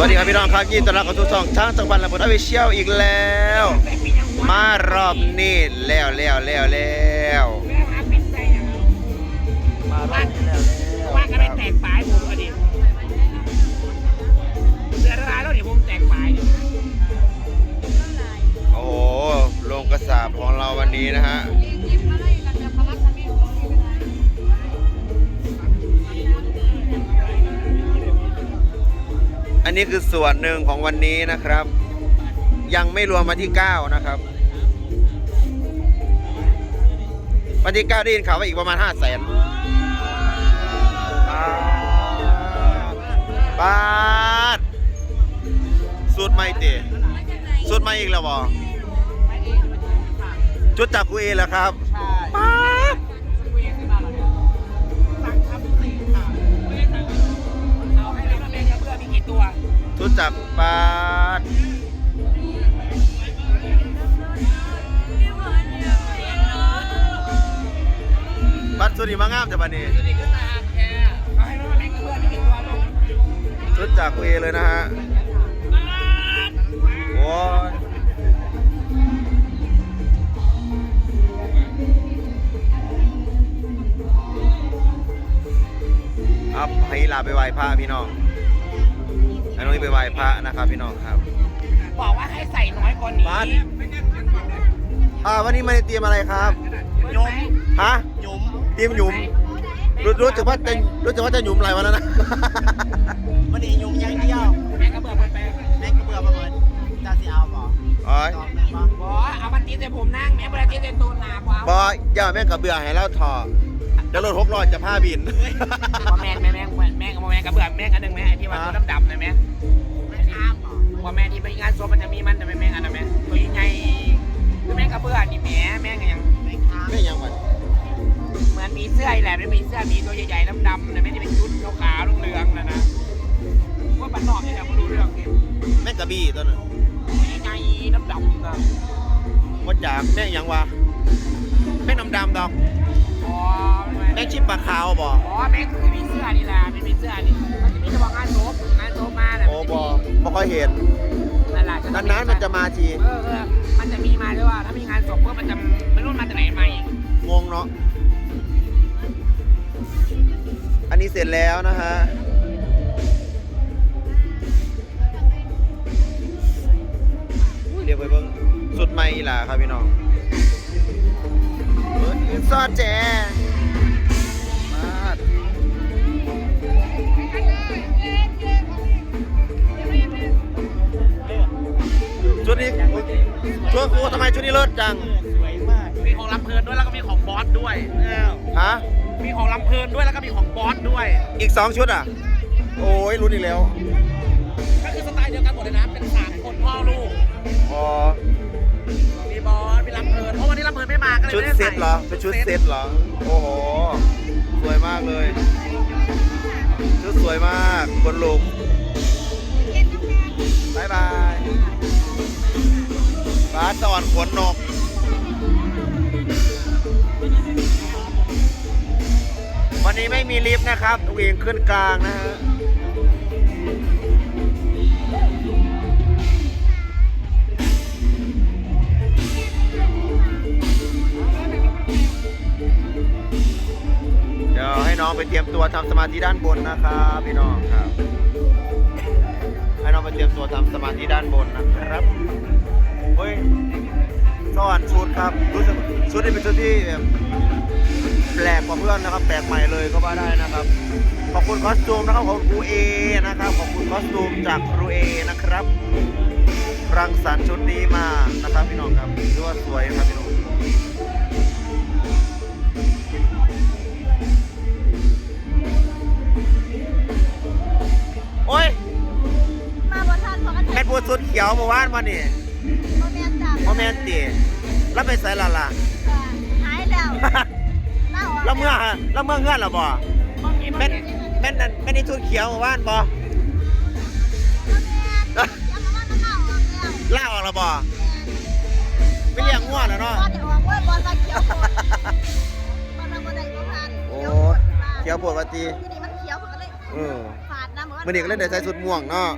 วัสดีครับพี่น้องครับยินดีต้อนรับเข้าสู่ช่องช้างจังหวัดระเบิดอวิเชียลอีกแล้ว มารอบนี้แล้วแล้วแล้วแล้วแม่หาเป็นใจอย่างมารอบนี้แล้วว่ากันเป็นแตกปลายผมก็ดิเดือนละแล้วเดี๋ยวผมแตกปลายเนี่ยโอ้โหลงกระสาบของเราวันนี้นะฮะ นี้คือส่วนหนึ่งของวันนี้นะครับ ยังไม่รวมวันที่ 9 นะครับ วันที่ 9 ได้ยินข่าวว่าอีกประมาณ 5 0 0แสนบาทสูตรไม่เตะสูตรไม่อีกแล้วบอจุดจากกูเองแล้วครับ จุดจากปาดบัตรสุดีมางามแต่บัดนี้ดูดิคือตาแค่เอาให้เลยว่าแมงกระเบื้อมีกี่ตัวลูกจุดจากเอเลยนะฮะโอ้ยอัพให้ลาไปไหว้พระพี่น้อง น้องนี่ไปไหว้พระนะครับพี่น้องครับบอกว่าให้ใส่น้อยกว่านี้บัสอ่าวันนี้มาเตรียมอะไรครับยมฮะยมเตรียมหยุมรู้รู้จักว่าจะรู้จักว่าจะหยุมอะไรวันนั้นนะ มันนี่ยุงอย่างเดียวแมงกระเบื้อเปิดไปแม่งก็เบื่อมาเหมือนจะสิเอาบ่อ๋อตอบแม่งบ่บอกเอามาตีใส่ผมนั่งแม่เวลาตีใส่ตัวหนาบบอยอย่าแม่งกับเบื่อให้เราถอดเดี๋ยวรถหกร้อยจะผ้าบินว่าแม่แม่แม่แม่แม่แม่กระเบื้อแม่อันหนึ่งแม่ไอ้ที่ว่าตัว แม่ที่ไปงานศพมันจะมีมันแต่แม่แม่อันนั้นแม่ตัวใหญ่คือแม่กระเบื้อนี่แม่แม่ยังแม่งอ้ามไม่ยังมันเหมือนมีเสื้อแหละไม่มีเสื้อมีตัวใหญ่ๆดำๆนะแม่ที่เป็นชุดขาวๆเหลืองๆนะนะว่าบ้านนอกนี่แหละไม่รู้เรื่องเนี่ยแม่งกระบี่ตัวนั้นใหญ่ๆดำๆนะว่าจากแม่งยังวะแม่งดำๆดอกอ๋อแม่งชิปปลาขาวบ่อ๋อแม่คือมีเสื้อนี่แหละไม่มีเสื้อนี่มันจะมีเฉพาะงานศพงานศพมาน่ะโอ้บ่บ่ค่อยเห็น นั่นแหละนานๆมันจะมาที เออเออมันจะมีมาด้วยว่าถ้ามีงานศพก็มันจะไม่รู้มาจากไหนมาอีกงงเนาะ อันนี้เสร็จแล้วนะฮะ อุ้ยเดี๋ยวไปเบิ่งสุดใหม่อีหล่ะครับพี่น้องเบิดซอดแจ ชุดกูทำไมชุดนี้เลิศจังสวยมาก มีของลำเพลินด้วยแล้วก็มีของบอสด้วย ฮะ มีของลำเพลินด้วยแล้วก็มีของบอสด้วย อีกสองชุดอะ โอ้ยรุ่นอีกแล้ว ก็คือสไตล์เดียวกันหมดเลยนะ เป็นสามคนพ่อลูก อ๋อ มีบอส มีลำเพลิน เพราะวันนี้ลำเพลินไม่มาก็เลยชุดไม่ได้เซใส่ตเหรอ เป็นชุดเซตเหรอ โอ้โห สวยมากเลย ชุดสวยมาก คนลุกบายบาย บาสตอนขนนก วันนี้ไม่มีลิฟต์นะครับทุกเองขึ้นกลางนะฮะเดี๋ยวให้น้องไปเตรียมตัวทำสมาธิด้านบนนะครับพี่น้องครับ ให้น้องไปเตรียมตัวทำสมาธิด้านบนนะครับ เฮ้ยสอนชุดครับรู้สึกชุดนี้เป็นชุดที่แบบแปลกกว่าเพื่อนนะครับ แปลกใหม่เลยก็ว่าได้นะครับ ขอบคุณคอสตูมนะครับของครูเอนะครับ ขอบคุณคอสตูมจากครูเอนะครับ รังสรรค์ชุดนี้มานะครับพี่น้องครับถือว่าสวยครับพี่น้องโอ้ยมาบนท่านเพราะกันแคทบัวสุดเขียวเมื่อวานมานี่โมเมนต์จ้ะ พ่อแม่นตีแล้วไปใส่ละล่ะ หายแล้วเล่าแล้วเมื่อแล้วเมื่อเงื่อนเหรอบ่แม่แม่นแม่นนั่นแม่นนี่ชุดเขียวเมื่อวานบ่ล่าออกแล้วบ่ไม่เรียกง่วแล้วเนาะก็จะออกว่าบอลตะเขียวหมดบอลเราบอลใดก็ทันโอ้เขียวปวดวัตีที่นี่มันเขียวผมก็เลยเออฝาดนะเหมือนมื่อนี้ก็เล่นได้ใส่สุดม่วงเนาะ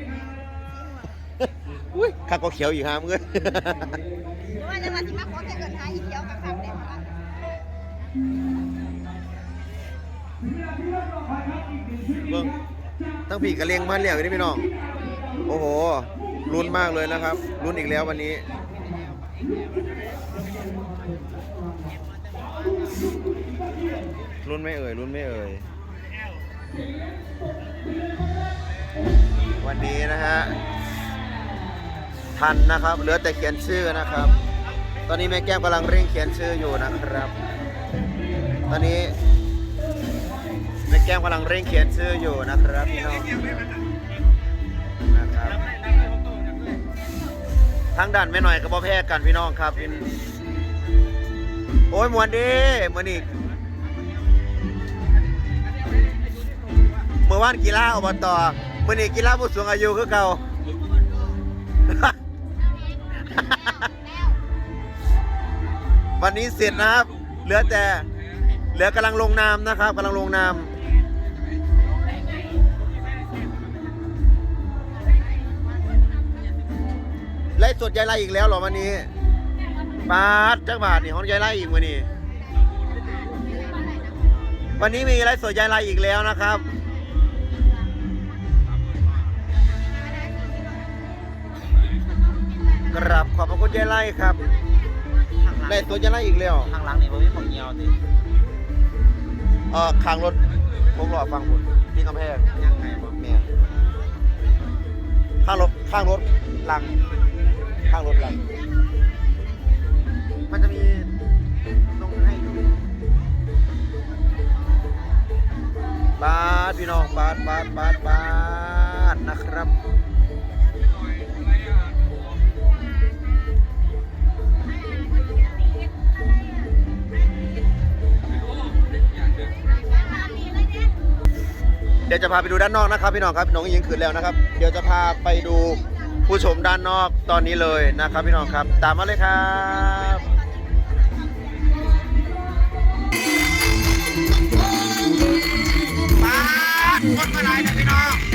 อุ้ยข้าก็เขียวอีกฮามเอ้ยหรือว่าจะมาสิมาขอแค่เกินหาอีเขียวกับคำเด็กว่าเบิ่งตั้งผีกระเลงมาเรียกนี่พี่น้อง โอ้โหลุ้นมากเลยนะครับลุ้นอีกแล้ววันนี้ลุ้นไม่เอ่ยลุ้นไม่เอ่ยวันนี้นะฮะ ทันนะครับ เหลือแต่เขียนชื่อนะครับ ตอนนี้แม่แก้มกำลังเร่งเขียนชื่ออยู่นะครับ ตอนนี้แม่แก้มกำลังเร่งเขียนชื่ออยู่นะครับพี่น้องนะครับทั้งด่านแม่หน่อยกับพ่อแพ้กันพี่น้องครับพี่โอ้ยมวนดีมือนี่เมื่อวานกีฬาอบตมือนี่กีฬาผู้สูงอายุคือเก่า วันนี้เสร็จนะครับ เหลือแต่ เหลือกำลังลงนามนะครับกำลังลงนามไล่สดยายไล่อีกแล้วเหรอวันนี้บาทจักบาทนี่ของยายไล่อีกวันนี้ วันนี้มีไล่สดยายไล่อีกแล้วนะครับกราบขอบพระคุณยายไล่ครับ ไล่สดยายไล่อีกแล้วข้างหลังนี่มันมีของเงียวติเอ่อข้างรถพวกหล่อฟังบุญที่กำแพงยังไงบ่แม่นข้างรถข้างรถหลัง ข้างรถหลัง มันจะมีตรงให้ดูบาทพี่น้องบาทบาทบาทบาทนะครับ เดี๋ยวจะพาไปดูด้านนอกนะครับพี่น้องครับน้องยิงขึ้นแล้วนะครับ เดี๋ยวจะพาไปดูผู้ชมด้านนอกตอนนี้เลยนะครับพี่น้องครับ ตามมาเลยครับมาคนมาไหนนะพี่น้อง